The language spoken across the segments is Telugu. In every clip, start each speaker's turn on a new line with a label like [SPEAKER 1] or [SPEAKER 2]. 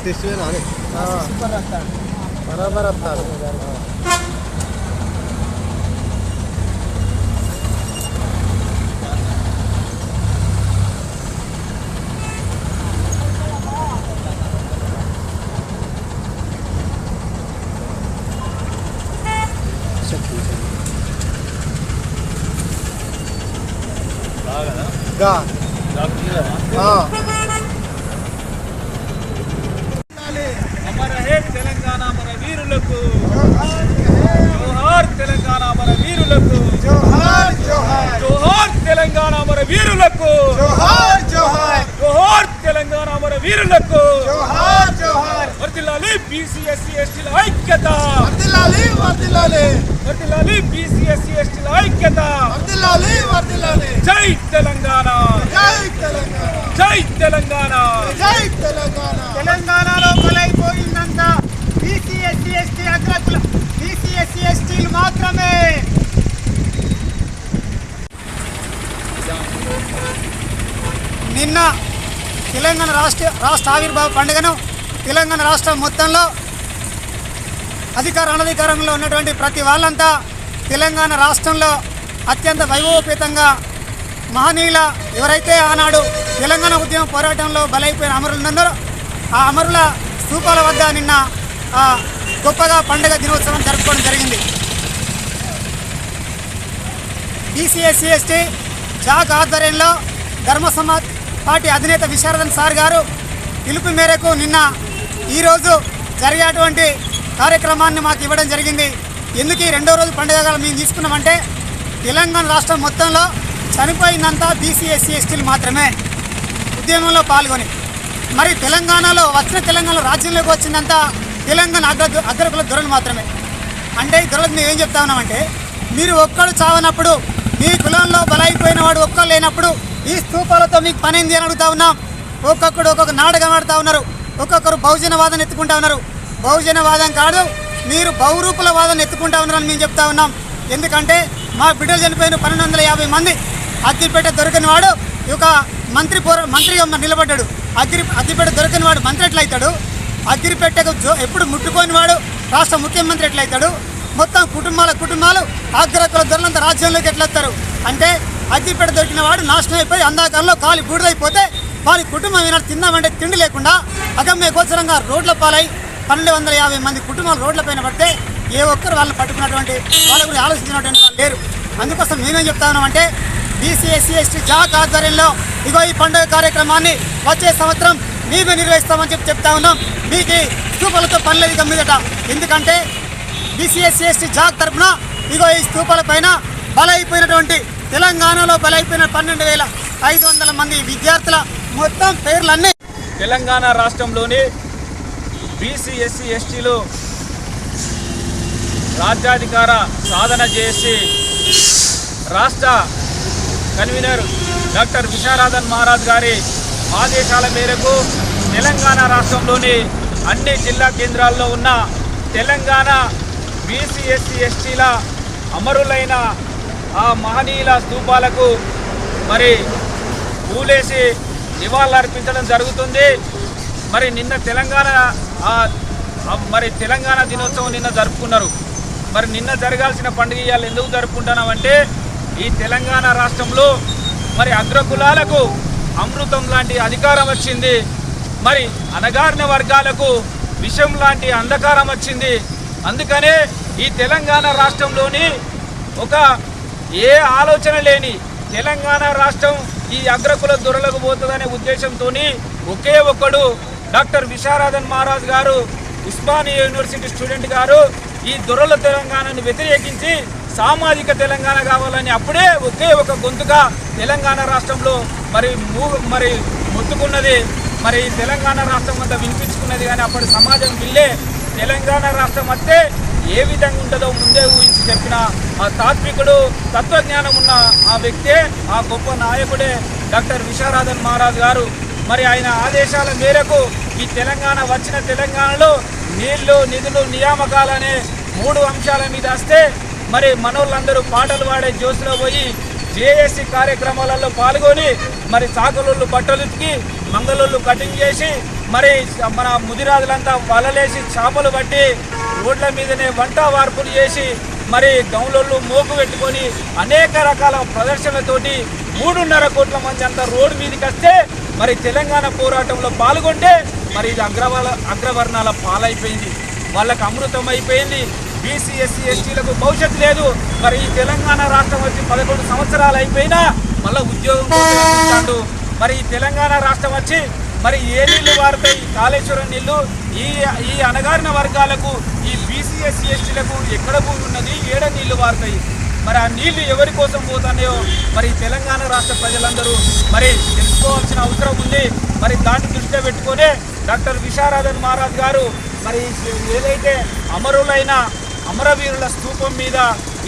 [SPEAKER 1] असिस्टवे
[SPEAKER 2] नाने सुपर रफ्तार बराबर
[SPEAKER 3] रफ्तार गा गा हाँ వీరులకు. జోహార్
[SPEAKER 2] జోహార్. జోహార్
[SPEAKER 3] తెలంగాణ మన వీరులకు.
[SPEAKER 2] జోహార్ జోహార్.
[SPEAKER 3] వర్దిల్లాలి బీసీ ఎస్సీ ఎస్టీల ఐక్యత.
[SPEAKER 2] వర్దిల్లాలి వర్దిల్లాలి.
[SPEAKER 3] వర్దిల్లాలి బీసీ ఎస్సీ ఎస్టీల ఐక్యత.
[SPEAKER 2] వర్దిల్లాలి వర్దిల్లాలి.
[SPEAKER 3] జై తెలంగాణ.
[SPEAKER 2] జై తెలంగాణ.
[SPEAKER 3] జై తెలంగాణ
[SPEAKER 4] తెలంగాణలో బలైపోయిందంతా బీసీ ఎస్సీ ఎస్టీ అగ్రకుల బీసీ ఎస్సీ ఎస్టీలు మాత్రమే నిన్న తెలంగాణ రాష్ట్ర ఆవిర్భావ పండుగను తెలంగాణ రాష్ట్రం మొత్తంలో అధికార అనధికారంలో ఉన్నటువంటి ప్రతి వాళ్ళంతా తెలంగాణ రాష్ట్రంలో అత్యంత వైభవపేతంగా మహనీయుల ఎవరైతే ఆనాడు తెలంగాణ ఉద్యమ పోరాటంలో బలైపోయిన అమరులున్నారో ఆ అమరుల స్తూపాల వద్ద నిన్న గొప్పగా పండుగ దినోత్సవం జరుపుకోవడం జరిగింది. బీసీఎస్సీ ఎస్టీ జాక్ ఆధ్వర్యంలో ధర్మ సమాజ్ పార్టీ అధినేత విశారదన్ సార్ గారు పిలుపు మేరకు నిన్న ఈరోజు జరిగేటువంటి కార్యక్రమాన్ని మాకు ఇవ్వడం జరిగింది. ఎందుకు ఈ రెండో రోజు పండుగగా మేము తీసుకున్నామంటే తెలంగాణ రాష్ట్రం మొత్తంలో చనిపోయిందంతా బీసీ ఎస్సీ ఎస్టీలు మాత్రమే ఉద్యమంలో పాల్గొని మరి తెలంగాణలో వచ్చిన తెలంగాణ రాజ్యంలోకి వచ్చిందంతా తెలంగాణ అగ్ర అగ్రకుల దొరలు మాత్రమే. అంటే ఈ దొరలకు మేము ఏం చెప్తా ఉన్నామంటే మీరు ఒక్కడు చావనప్పుడు మీ కులంలో బలైపోయిన వాడు ఒక్కరు లేనప్పుడు ఈ స్థూపాలతో మీకు పనింది అని అడుగుతా ఉన్నాం. ఒక్కొక్కడు ఒక్కొక్క నాటకం ఆడుతూ ఉన్నారు. ఒక్కొక్కరు బహుజనవాదం ఎత్తుకుంటా ఉన్నారు. బహుజనవాదం కాదు మీరు బహురూపులవాదం ఎత్తుకుంటా ఉన్నారని మేము చెప్తా ఉన్నాం. ఎందుకంటే మా బిడ్డలు చనిపోయిన పన్నెండు వందల యాభై మంది అగ్గిపేట దొరకని వాడు ఒక మంత్రి పోర మంత్రిగా నిలబడ్డాడు. అగ్గిరి అగ్గిపేట దొరకని వాడు మంత్రి ఎట్లయితాడు? అగ్గిరిపేటకు జో ఎప్పుడు ముట్టుకోని వాడు? రాష్ట్ర ముఖ్యమంత్రి ఎట్లయితాడు? మొత్తం కుటుంబాల కుటుంబాలు అగ్రకుల దొరలంత రాజ్యంలోకి ఎట్లొస్తారు? అంటే అగ్గిపేట దొరికిన వాడు నాశనం అయిపోయి అందాకంలో కాలి బూడిదైపోతే వారి కుటుంబం ఏమైనా తిందామంటే తిండి లేకుండా అగమ్య గోచరంగా రోడ్ల పాలై పన్నెండు వందల యాభై మంది కుటుంబాలు రోడ్లపైన పడితే ఏ ఒక్కరు వాళ్ళని పట్టుకున్నటువంటి వాళ్ళ గురించి ఆలోచించినటువంటి వాళ్ళు లేరు. అందుకోసం మేమేం చెప్తా ఉన్నామంటే బీసీ ఎస్సీ ఎస్టీ జాక్ ఆధ్వర్యంలో ఇగో ఈ పండుగ కార్యక్రమాన్ని వచ్చే సంవత్సరం మేము నిర్వహిస్తామని చెప్పి చెప్తా ఉన్నాం. మీకు స్థూపాలతో పనులేదు పనిలేదు ఇక మీదట. ఎందుకంటే బీసీ ఎస్సీ ఎస్టీ జాక్ తరఫున ఇగో ఈ స్థూపాల పైన బలైపోయినటువంటి తెలంగాణలో బలైపోయిన పన్నెండు వేల ఐదు వందల మంది విద్యార్థుల మొత్తం పేర్లన్నీ
[SPEAKER 3] తెలంగాణ రాష్ట్రంలోని బీసీ ఎస్సీ ఎస్టీలు రాజ్యాధికార సాధన చేసి రాష్ట్ర కన్వీనర్ డాక్టర్ విశారాధన్ మహారాజ్ గారి ఆదేశాల మేరకు తెలంగాణ రాష్ట్రంలోని అన్ని జిల్లా కేంద్రాల్లో ఉన్న తెలంగాణ బీసీ ఎస్సీ ఎస్టీల అమరులైన ఆ మహనీయుల స్థూపాలకు మరి పూలేసి నివాళులర్పించడం జరుగుతుంది. మరి నిన్న తెలంగాణ మరి తెలంగాణ దినోత్సవం నిన్న జరుపుకున్నారు. మరి నిన్న జరగాల్సిన పండుగ ఇవాళ ఎందుకు జరుపుకుంటున్నామంటే ఈ తెలంగాణ రాష్ట్రంలో మరి అగ్రకులాలకు అమృతం లాంటి అధికారం వచ్చింది. మరి అనగారిన వర్గాలకు విషం లాంటి అంధకారం వచ్చింది. అందుకనే ఈ తెలంగాణ రాష్ట్రంలోని ఒక ఏ ఆలోచన లేని తెలంగాణ రాష్ట్రం ఈ అగ్రకుల దొరలకు పోతుందనే ఉద్దేశంతో ఒకే ఒక్కడు డాక్టర్ విశారాధన్ మహారాజ్ గారు ఉస్మానియా యూనివర్సిటీ స్టూడెంట్ గారు ఈ దొరల తెలంగాణను వ్యతిరేకించి సామాజిక తెలంగాణ కావాలని అప్పుడే ఒకే ఒక గొంతుగా తెలంగాణ రాష్ట్రంలో మరి మూ మరి మొత్తుకున్నది మరి తెలంగాణ రాష్ట్రం అంతా వినిపించుకున్నది కానీ అప్పటి సమాజం విల్లే తెలంగాణ రాష్ట్రం వస్తే ఏ విధంగా ఉంటుందో ముందే ఊహించి చెప్పిన ఆ తాత్వికుడు తత్వజ్ఞానం ఉన్న ఆ వ్యక్తే ఆ గొప్ప నాయకుడే డాక్టర్ విశారాధన్ మహారాజ్ గారు. మరి ఆయన ఆదేశాల మేరకు ఈ తెలంగాణ వచ్చిన తెలంగాణలో నీళ్ళు నిధులు నియామకాలనే మూడు అంశాల మీద వస్తే మరి మనోళ్ళందరూ పాటలు పాడే జోస్లో పోయి జేఏసీ కార్యక్రమాలలో పాల్గొని మరి చాకలోళ్ళు బట్టలు ఉతికి కటింగ్ చేసి మరి మన ముదిరాజులంతా వలలేసి చేపలు పట్టి రోడ్ల మీదనే వంట వార్పులు చేసి మరి గౌన్లలో మోకు పెట్టుకొని అనేక రకాల ప్రదర్శనలతోటి మూడున్నర కోట్ల మంది అంతా రోడ్డు మీదకి వస్తే మరి తెలంగాణ పోరాటంలో పాల్గొంటే మరి ఇది అగ్రవాల అగ్రవర్ణాల పాలైపోయింది. వాళ్ళకి అమృతం అయిపోయింది. బీసీ ఎస్సీ ఎస్టీలకు భవిష్యత్తు లేదు. మరి ఈ తెలంగాణ రాష్ట్రం వచ్చి పదకొండు సంవత్సరాలు అయిపోయినా మళ్ళీ ఉద్యోగం మరి ఈ తెలంగాణ రాష్ట్రం వచ్చి మరి ఏ నీళ్ళు వారుతాయి కాళేశ్వరం నీళ్ళు ఈ ఈ అణగారిన వర్గాలకు ఈ బీసీ ఎస్సీ ఎస్టీలకు ఎక్కడ భూమి ఉన్నది ఏడ నీళ్ళు వారుతాయి? మరి ఆ నీళ్ళు ఎవరి కోసం పోతున్నాయో? మరి తెలంగాణ రాష్ట్ర ప్రజలందరూ మరి తెలుసుకోవాల్సిన అవసరం ఉంది. మరి దాన్ని దృష్టిలో పెట్టుకొని డాక్టర్ విశారాధన్ మహారాజ్ గారు మరి ఏదైతే అమరులైన అమరవీరుల స్థూపం మీద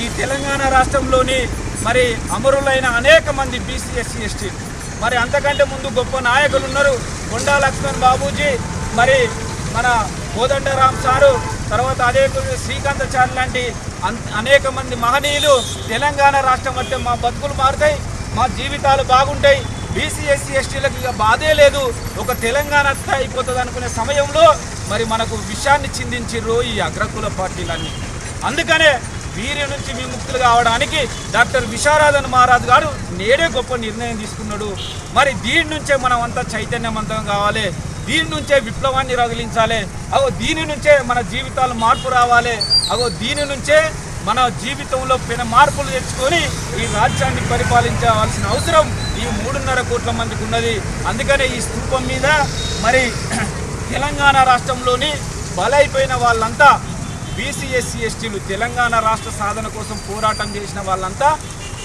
[SPEAKER 3] ఈ తెలంగాణ రాష్ట్రంలోని మరి అమరులైన అనేక మంది బీసీ ఎస్సీ ఎస్టీ మరి అంతకంటే ముందు గొప్ప నాయకులు ఉన్నారు కొండా లక్ష్మణ్ బాబూజీ. మరి మన కోదండరామ్ సారు తర్వాత అదే శ్రీకాంతాచారి లాంటి అన్- అనేక మంది మహనీయులు తెలంగాణ రాష్ట్రం అంటే మా బతుకులు మారుతాయి మా జీవితాలు బాగుంటాయి. బీసీ ఎస్సీ ఎస్టీలకు ఇక బాధే లేదు. ఒక తెలంగాణ అత్త అయిపోతుంది అనుకునే సమయంలో మరి మనకు విషయాన్ని చిందించిర్రు ఈ అగ్రకుల పార్టీలన్నీ. అందుకనే వీరి నుంచి విముక్తులు కావడానికి డాక్టర్ విశారాధన్ మహారాజ్ గారు నేడే గొప్ప నిర్ణయం తీసుకున్నాడు. మరి దీని నుంచే మనం అంతా చైతన్యవంతం కావాలి. దీని నుంచే విప్లవాన్ని రగిలించాలి. అగో దీని నుంచే మన జీవితాలు మార్పు రావాలి. అగో దీని నుంచే మన జీవితంలో పెన మార్పులు తెచ్చుకొని ఈ రాజ్యాన్ని పరిపాలించవలసిన అవసరం ఈ మూడున్నర కోట్ల మందికి ఉన్నది. అందుకనే ఈ స్థూపం మీద మరి తెలంగాణ రాష్ట్రంలోని బలైపోయిన వాళ్ళంతా బీసీ ఎస్సీ ఎస్టీలు తెలంగాణ రాష్ట్ర సాధన కోసం పోరాటం చేసిన వాళ్ళంతా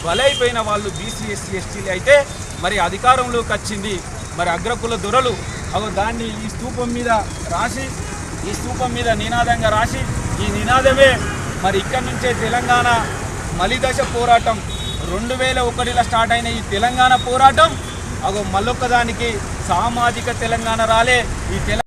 [SPEAKER 3] బలైపోయిన వాళ్ళు బీసీ ఎస్సీ ఎస్టీలు అయితే మరి అధికారంలోకి వచ్చింది. మరి అగ్రకుల దొరలు అగో దాన్ని ఈ స్తూపం మీద రాసి ఈ స్తూపం మీద నినాదంగా రాసి ఈ నినాదమే మరి ఇక్కడి నుంచే తెలంగాణ మలిదశ పోరాటం. రెండు వేల ఒకటిలో స్టార్ట్ అయిన ఈ తెలంగాణ పోరాటం అగో మళ్ళొక్కదానికి సామాజిక తెలంగాణ రాలే. ఈ తెలంగాణ